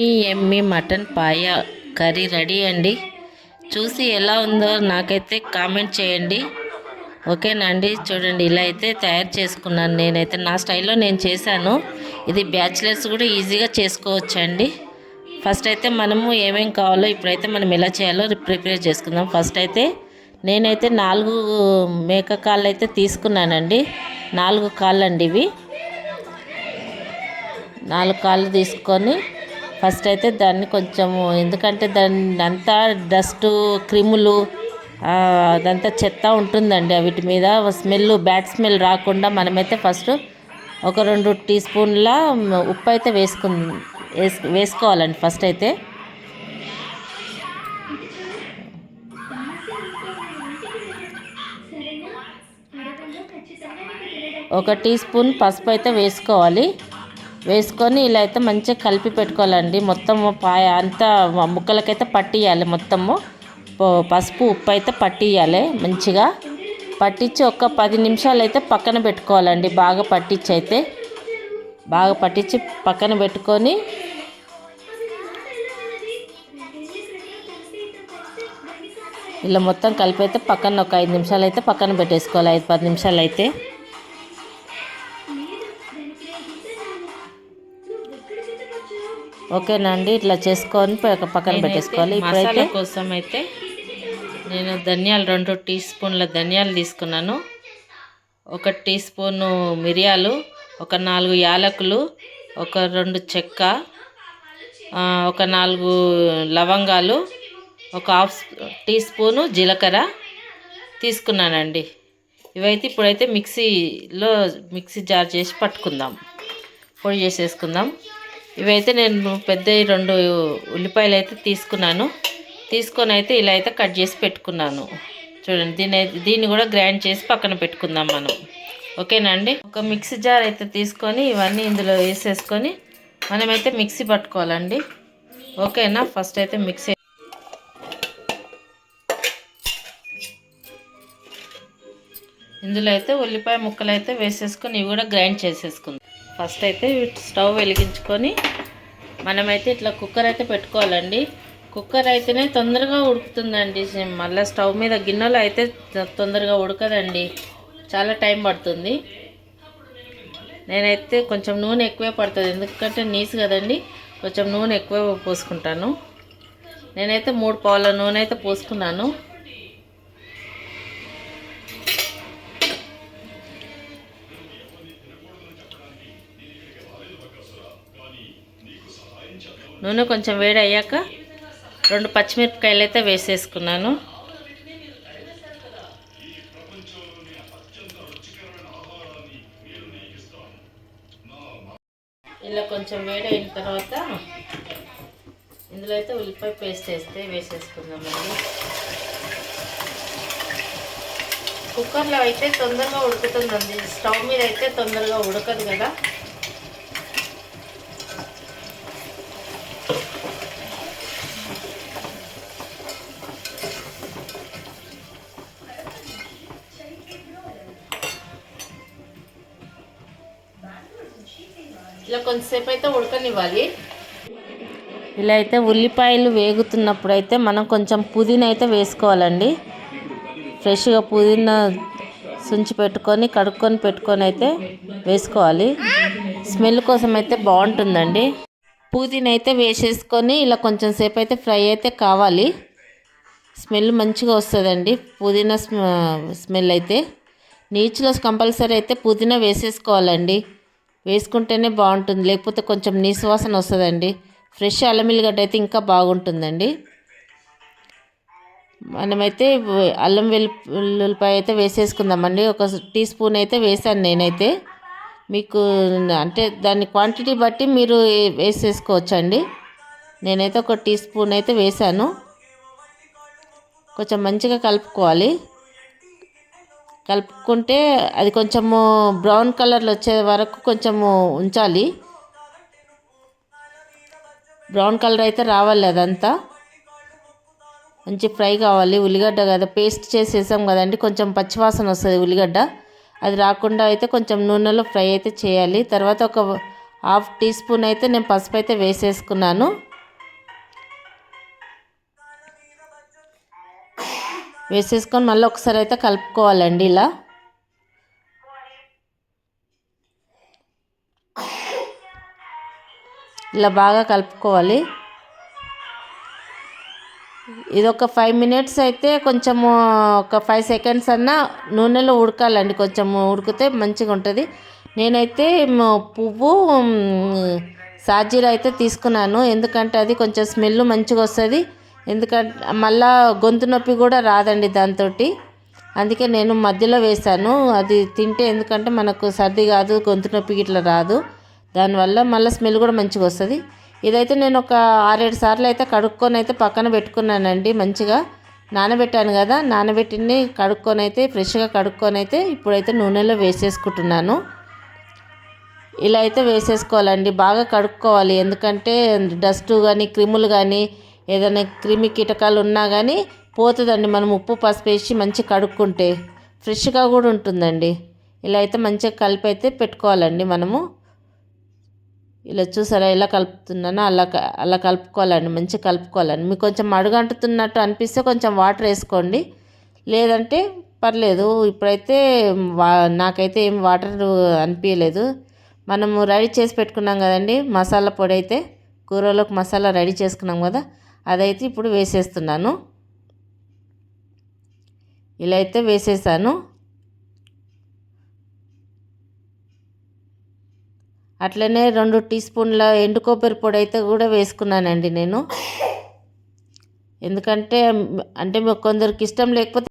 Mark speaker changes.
Speaker 1: ఈ ఎమ్మి mutton paya curry ready అండి. చూసి ఎలా ఉందో నాకైతే కామెంట్ చేయండి. ఓకేనండి చూడండి ఇలా అయితే తయారు చేసుకున్నాను నేనైతే. నా స్టైల్లో నేను చేశాను. ఇది బ్యాచిలర్స్ కూడా ఈజీగా చేసుకోవచ్చండి. ఫస్ట్ అయితే మనము ఏమేం కావాలో ఇప్పుడైతే మనం ఎలా చేయాలో ప్రిపేర్ చేసుకుందాం. ఫస్ట్ అయితే నేనైతే నాలుగు మేక కాళ్ళు అయితే తీసుకున్నానండి. నాలుగు కాళ్ళు అండి ఇవి. నాలుగు కాళ్ళు తీసుకొని ఫస్ట్ అయితే దాన్ని కొంచెము ఎందుకంటే దాన్ని అంతా డస్ట్ క్రిములు అదంతా చెత్త ఉంటుందండి వీటి మీద. స్మెల్ బ్యాడ్ స్మెల్ రాకుండా మనమైతే ఫస్ట్ ఒక రెండు టీ స్పూన్ల ఉప్పు అయితే వేసుకు వేసు వేసుకోవాలండి ఫస్ట్ అయితే. ఒక టీ స్పూన్ పసుపు అయితే వేసుకోవాలి. వేసుకొని ఇలా అయితే మంచిగా కలిపి పెట్టుకోవాలండి. మొత్తం పాయ అంతా ముక్కలకైతే పట్టియాలి మొత్తము. పసుపు ఉప్పు అయితే పట్టియాలి మంచిగా. పట్టించి ఒక పది నిమిషాలు అయితే పక్కన పెట్టుకోవాలండి. బాగా పట్టించి అయితే బాగా పట్టించి పక్కన పెట్టుకొని ఇలా మొత్తం కలిపి అయితే పక్కన ఒక ఐదు నిమిషాలు అయితే పక్కన పెట్టేసుకోవాలి. ఐదు పది నిమిషాలు అయితే ఓకేనా అండి ఇట్లా చేసుకొని పక్క- పక్కన పెట్టేసుకోవాలి. ఇప్పుడైతే కోసం అయితే నేను ధనియాలు రెండు టీ స్పూన్ల ధనియాలు తీసుకున్నాను. ఒక టీ స్పూను మిరియాలు ఒక నాలుగు యాలకులు ఒక రెండు చెక్క ఒక నాలుగు లవంగాలు ఒక హాఫ్ టీ స్పూను జీలకర్ర తీసుకున్నానండి. ఇవైతే ఇప్పుడైతే మిక్సీలో మిక్సీ జార్ చేసి పట్టుకుందాం. పొడి చేసేసుకుందాం. ఇవైతే నేను పెద్ద రెండు ఉల్లిపాయలు అయితే తీసుకున్నాను. తీసుకొని అయితే ఇలా అయితే కట్ చేసి పెట్టుకున్నాను. చూడండి దీని అయితే- దీన్ని కూడా గ్రైండ్ చేసి పక్కన పెట్టుకుందాం మనం. ఓకేనా అండి? ఒక మిక్సీ జార్ అయితే తీసుకొని ఇవన్నీ ఇందులో వేసేసుకొని మనమైతే మిక్సీ పట్టుకోవాలండి. ఓకేనా? ఫస్ట్ అయితే మిక్సీ ఇందులో అయితే ఉల్లిపాయ ముక్కలు అయితే వేసేసుకొని ఇవి కూడా గ్రైండ్ చేసేసుకుందాం. ఫస్ట్ అయితే స్టవ్ వెలిగించుకొని మనమైతే ఇట్లా కుక్కర్ అయితే పెట్టుకోవాలండి. కుక్కర్ అయితేనే తొందరగా ఉడుకుతుందండి మళ్ళీ స్టవ్ మీద గిన్నెలో అయితే తొందరగా ఉడకదండి. చాలా టైం పడుతుంది. నేనైతే కొంచెం నూనె ఎక్కువే పడుతుంది. ఎందుకంటే నీసు కదండి. కొంచెం నూనె ఎక్కువ పోసుకుంటాను. నేనైతే మూడు పావుల నూనె అయితే పోసుకున్నాను. నూనె కొంచెం వేడి అయ్యాక రెండు పచ్చిమిరపకాయలు అయితే వేసేసుకున్నాను. ఇలా కొంచెం వేడి అయిన తర్వాత ఇందులో అయితే ఉల్లిపాయ పేస్ట్ వేస్తే వేసేసుకుందామండి కుక్కర్లో అయితే తొందరగా ఉడుకుతుందండి. స్టవ్ మీద అయితే తొందరగా ఉడకదు కదా. ఇలా కొంతసేపు అయితే ఉడకనివ్వాలి. ఇలా అయితే ఉల్లిపాయలు వేగుతున్నప్పుడు అయితే మనం కొంచెం పుదీనా అయితే వేసుకోవాలండి. ఫ్రెష్గా పుదీనా సుంచి పెట్టుకొని కడుక్కొని పెట్టుకొని అయితే వేసుకోవాలి. స్మెల్ కోసం అయితే బాగుంటుందండి. పుదీనా అయితే వేసేసుకొని ఇలా కొంచెం సేపు అయితే ఫ్రై అయితే కావాలి. స్మెల్ మంచిగా వస్తుందండి. పుదీనా స్మెల్ అయితే. నీచులో కంపల్సరీ అయితే పుదీనా వేసేసుకోవాలండి. వేసుకుంటేనే బాగుంటుంది. లేకపోతే కొంచెం నీసు వాసన వస్తుందండి. ఫ్రెష్ అల్లం వెల్లిగడ్డ అయితే ఇంకా బాగుంటుందండి. మనమైతే అల్లం వెల్లుల్లిపాయ అయితే వేసేసుకుందామండి. ఒక టీ స్పూన్ అయితే వేసాను నేనైతే. మీకు అంటే దాని క్వాంటిటీ బట్టి మీరు వేసేసుకోవచ్చండి. నేనైతే ఒక టీ స్పూన్ అయితే వేసాను కొంచెం మంచిగా కలుపుకోవాలి. కలుపుకుంటే అది కొంచెము బ్రౌన్ కలర్లో వచ్చే వరకు కొంచెము ఉంచాలి. బ్రౌన్ కలర్ అయితే రావాలి అదంతా. మంచి ఫ్రై కావాలి. ఉల్లిగడ్డ కదా పేస్ట్ చేసేసాం కదండి కొంచెం పచ్చివాసన వస్తుంది ఉల్లిగడ్డ. అది రాకుండా అయితే కొంచెం నూనెలో ఫ్రై అయితే చేయాలి. తర్వాత ఒక హాఫ్ టీ స్పూన్ అయితే నేను పసుపు అయితే వేసేసుకున్నాను. వేసేసుకొని మళ్ళీ ఒకసారి అయితే కలుపుకోవాలండి ఇలా. ఇలా బాగా కలుపుకోవాలి. ఇది ఒక ఫైవ్ మినిట్స్ అయితే కొంచెము ఒక ఫైవ్ సెకండ్స్ అన్నా నూనెలో ఉడకాలండి. కొంచెం ఉడికితే మంచిగా ఉంటుంది. నేనైతే పువ్వు మ్, సాజీర అయితే తీసుకున్నాను. ఎందుకంటే అది కొంచెం స్మెల్ మంచిగా వస్తుంది. ఎందుకంటే మళ్ళా గొంతు నొప్పి కూడా రాదండి దాంతో అందుకే నేను మధ్యలో వేసాను అది తింటే ఎందుకంటే మనకు సర్ది కాదు గొంతు నొప్పి ఇట్లా రాదు. దానివల్ల మళ్ళీ స్మెల్ కూడా మంచిగా వస్తుంది. ఇదైతే నేను ఒక ఆరేడు సార్లు అయితే కడుక్కొని అయితే పక్కన పెట్టుకున్నానండి మంచిగా. నానబెట్టాను కదా నానబెట్టిని కడుక్కొని అయితే ఫ్రెష్గా కడుక్కొని అయితే ఇప్పుడైతే నూనెలో వేసేసుకుంటున్నాను. ఇలా అయితే వేసేసుకోవాలండి. బాగా కడుక్కోవాలి. ఎందుకంటే డస్ట్ కానీ క్రిములు కానీ ఏదైనా క్రిమి కీటకాలు ఉన్నా కానీ పోతుందండి. మనం ఉప్పు పసుపు వేసి మంచిగా కడుక్కుంటే ఫ్రెష్గా కూడా ఉంటుందండి. ఇలా అయితే మంచిగా కలిపి అయితే పెట్టుకోవాలండి మనము. ఇలా చూసారా ఎలా కలుపుతున్నానో అలా అలా కలుపుకోవాలండి. మంచిగా కలుపుకోవాలండి. మీకు కొంచెం అడుగంటుతున్నట్టు అనిపిస్తే కొంచెం వాటర్ వేసుకోండి. లేదంటే పర్లేదు ఇప్పుడైతే వా నాకైతే ఏం వాటర్ అనిపించలేదు మనము రెడీ చేసి పెట్టుకున్నాం కదండి మసాలా పొడి అయితే. కూరలోకి మసాలా రెడీ చేసుకున్నాం కదా. అదైతే ఇప్పుడు వేసేస్తున్నాను. ఇలా అయితే వేసేసాను. అట్లనే రెండు టీ స్పూన్ల ఎండు కొబ్బరి పొడి అయితే కూడా వేసుకున్నానండి నేను. ఎందుకంటే అంటే కొందరికి ఇష్టం లేకపోతే